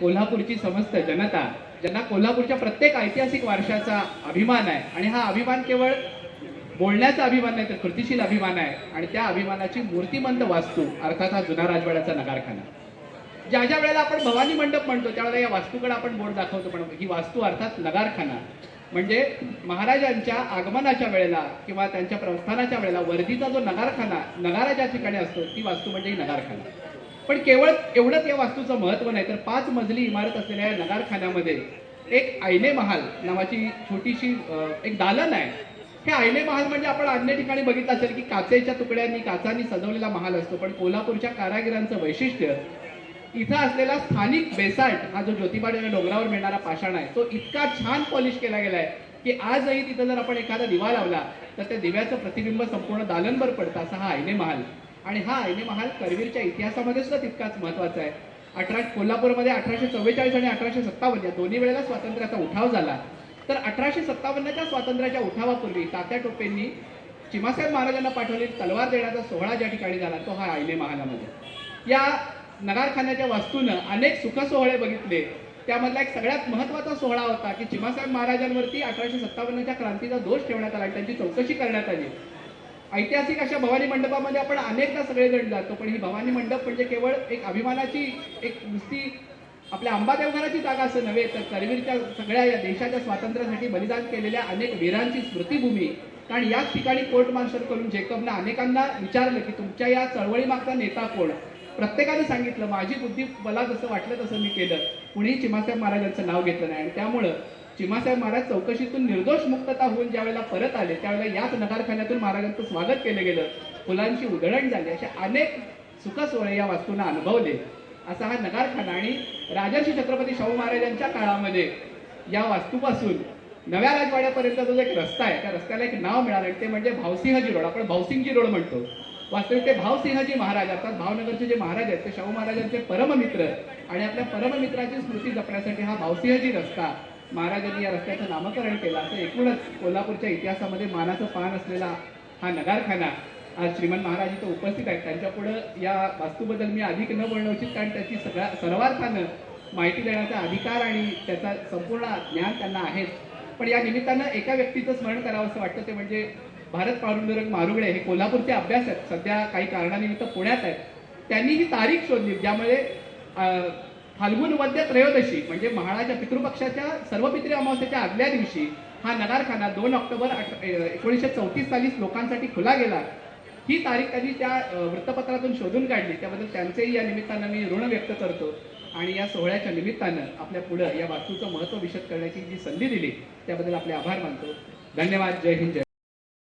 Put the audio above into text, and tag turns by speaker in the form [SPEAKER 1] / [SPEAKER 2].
[SPEAKER 1] कोल्हापूरची समस्त जनता ज्यांना कोल्हापूरच्या प्रत्येक ऐतिहासिक वारशाचा अभिमान आहे आणि हा अभिमान केवळ बोलण्याचा अभिमान नाही तर कृतिशील अभिमान आहे आणि त्या अभिमानाची मूर्तिमंत वास्तू अर्थात हा जुना राजवाड्याचा नगारखाना. ज्या ज्या वेळेला आपण भवानी मंडप म्हणतो त्यावेळेला या वास्तूकडे आपण बोर्ड दाखवतो पण ही वास्तू अर्थात नगारखाना म्हणजे महाराजांच्या आगमनाच्या वेळेला किंवा त्यांच्या प्रस्थानाच्या वेळेला वर्दीचा जो नगारखाना नगारा ज्या ठिकाणी असतो ती वास्तू म्हणजे ही नगारखाना. पण केवळ एवढंच या वास्तूचं महत्त्व नाही तर पाच मजली इमारत असलेल्या या नगारखान्यामध्ये एक आयने महाल नावाची छोटीशी एक दालन आहे. हे आयने महाल म्हणजे आपण अन्य ठिकाणी बघितलं असेल की काचेच्या तुकड्यांनी काचांनी सजवलेला महाल असतो पण कोल्हापूरच्या कारागिरांचं वैशिष्ट्य इथं असलेला स्थानिक बेसाल्ट हा जो ज्योतिबा डोंगरावर मिळणारा पाषाण आहे तो इतका छान पॉलिश केला गेलाय की आजही तिथं जर आपण एखादा दिवा लावला तर त्या दिव्याचं प्रतिबिंब संपूर्ण दालनभर पडतं असा हा आयने महाल आणि हा आयने महाल करवीरच्या इतिहासामध्ये सुद्धा तितकाच महत्त्वाचा आहे. अठरा कोल्हापूरमध्ये अठराशे चव्वेचाळीस आणि अठराशे सत्तावन्न या दोन्ही वेळेला स्वातंत्र्याचा उठाव झाला. तर अठराशे सत्तावन्नच्या स्वातंत्र्याच्या उठावापूर्वी तात्या टोपेंनी चिमासाहेब महाराजांना पाठवलेली तलवार देण्याचा सोहळा ज्या ठिकाणी झाला तो हा आयने महालामध्ये. या नगारखान्याच्या वास्तूनं अनेक सुखसोहळे बघितले. त्यामधला एक सगळ्यात महत्त्वाचा सोहळा होता की चिमासाहेब महाराजांवरती अठराशे सत्तावन्नच्या क्रांतीचा दोष ठेवण्यात आला आणि त्यांची चौकशी करण्यात आली. ऐतिहासिक अशा भवानी मंडपामध्ये आपण अनेकदा सगळेजण जातो पण ही भवानी मंडप म्हणजे केवळ एक अभिमानाची एक नुसती आपल्या अंबादेवघराची जागा असं नव्हे तर करवीरच्या सगळ्या या देशाच्या स्वातंत्र्यासाठी बलिदान केलेल्या अनेक वीरांची स्मृतीभूमी. कारण याच ठिकाणी कोर्ट मार्शल करून जेकबनं अनेकांना विचारलं की तुमच्या या चळवळीमागचा नेता कोण? प्रत्येकाने सांगितलं माझी बुद्धी मला जसं वाटलं तसं मी केलं. कुणीही चिमासाहेब महाराजांचं नाव घेतलं नाही. आणि त्यामुळं चिमासाहेब महाराज चौकशीतून निर्दोष मुक्तता होऊन ज्यावेळेला परत आले त्यावेळेला याच नगारखान्यातून महाराजांचं स्वागत केलं गेलं. फुलांची उधळण झाली अशा अनेक सुखसोळे या वास्तूंना अनुभवले. असा हा नगारखाना आणि राजर्षी छत्रपती शाहू महाराजांच्या काळामध्ये या वास्तूपासून नव्या राजवाड्यापर्यंत जो एक रस्ता आहे त्या रस्त्याला एक नाव मिळालं ते म्हणजे भावसिंहजी रोड आपण भावसिंगजी रोड म्हणतो. वास्तविक ते भावसिंहजी महाराज अर्थात भावनगरचे जे महाराज आहेत ते शाहू महाराजांचे परममित्र. आणि आपल्या परममित्राची स्मृती जपण्यासाठी हा भावसिंहजी रस्ता महाराजांनी या रस्त्याचं नामकरण केलं. असं एकूणच कोल्हापूरच्या इतिहासामध्ये मानाचं पान असलेला हा नगारखाना आज श्रीमंत महाराज इथं उपस्थित आहेत. त्यांच्या पुढं या वास्तूबद्दल मी अधिक न बोलणं उचित कारण त्याची सगळ्या सर्वार्थानं माहिती देण्याचा अधिकार आणि त्याचा संपूर्ण ज्ञान त्यांना आहेच. पण या निमित्तानं एका व्यक्तीचं स्मरण करावं असं वाटतं ते म्हणजे भारत पांडुरंग मारुगडे हे कोल्हापूरचे अभ्यास आहेत सध्या काही कारणानिमित्त पुण्यात आहेत. त्यांनी ही तारीख शोधली ज्यामुळे फाल्गुन वद्य त्रयोदशी म्हणजे महाळाच्या पितृपक्षाच्या सर्व पितृ अमावस्येच्या आदल्या दिवशी हा नगारखाना दोन ऑक्टोबर अठ- एकोणीसशे चौतीस साली लोकांसाठी खुला गेला. ही तारीख त्यांनी त्या वृत्तपत्रातून शोधून काढली. त्याबद्दल त्यांचेही या निमित्तानं मी ऋण व्यक्त करतो आणि या सोहळ्याच्या निमित्तानं आपल्या पुढं या वास्तूचं महत्त्व विशद करण्याची जी संधी दिली त्याबद्दल आपले आभार मानतो. धन्यवाद. जय हिंद जय